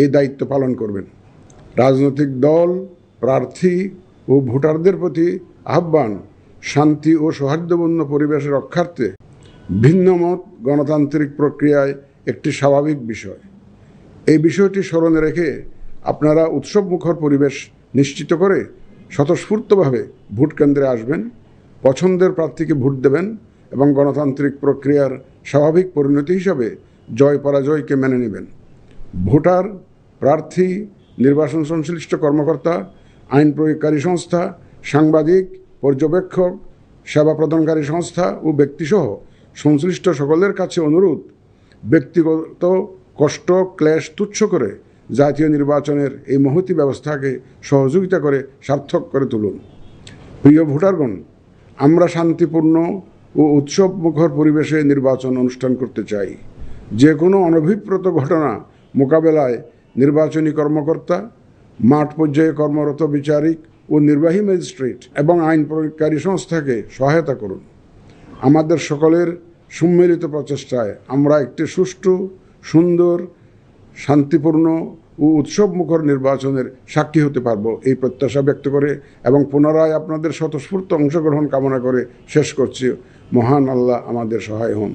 এই দায়িত্ব পালন করবেন। রাজনৈতিক দল, প্রার্থী ও ভোটারদের প্রতি আহ্বান শান্তি ও সৌহার্দ্যপূর্ণ পরিবেশ রক্ষার্থে ভিন্নমত গণতান্ত্রিক প্রক্রিয়ায় একটি স্বাভাবিক বিষয়। এই বিষয়টি স্মরণে রেখে আপনারা উৎসবমুখর পরিবেশ নিশ্চিত করে স্বতঃস্ফূর্তভাবে ভোট কেন্দ্রে আসবেন, পছন্দের প্রার্থীকে ভোট দেবেন এবং গণতান্ত্রিক প্রক্রিয়ার স্বাভাবিক পরিণতি হিসাবে জয় পরাজয়কে মেনে নেবেন। ভোটার প্রার্থী, নির্বাচন সংশ্লিষ্ট কর্মকর্তা, আইন প্রয়োগকারী সংস্থা, সাংবাদিক, পর্যবেক্ষক, সেবা প্রদানকারী সংস্থা ও ব্যক্তিসহ সংশ্লিষ্ট সকলের কাছে অনুরোধ, ব্যক্তিগত কষ্ট, ক্লেশ তুচ্ছ করে জাতীয় নির্বাচনের এই মহতি ব্যবস্থাকে সহযোগিতা করে সার্থক করে তুলুন। প্রিয় ভোটারগণ, আমরা শান্তিপূর্ণ ও উৎসব মুখর পরিবেশে নির্বাচন অনুষ্ঠান করতে চাই। যে কোনো অনভিপ্রেত ঘটনা মোকাবেলায় নির্বাচনী কর্মকর্তা, মাঠ পর্যায়ে কর্মরত বিচারিক ও নির্বাহী ম্যাজিস্ট্রেট এবং আইন প্রয়োগকারী সংস্থাকে সহায়তা করুন। আমাদের সকলের সম্মিলিত প্রচেষ্টায় আমরা একটি সুষ্ঠু, সুন্দর, শান্তিপূর্ণ ও উৎসবমুখর নির্বাচনের সাক্ষী হতে পারব এই প্রত্যাশা ব্যক্ত করে এবং পুনরায় আপনাদের স্বতঃস্ফূর্ত অংশগ্রহণ কামনা করে শেষ করছি। মহান আল্লাহ আমাদের সহায় হন।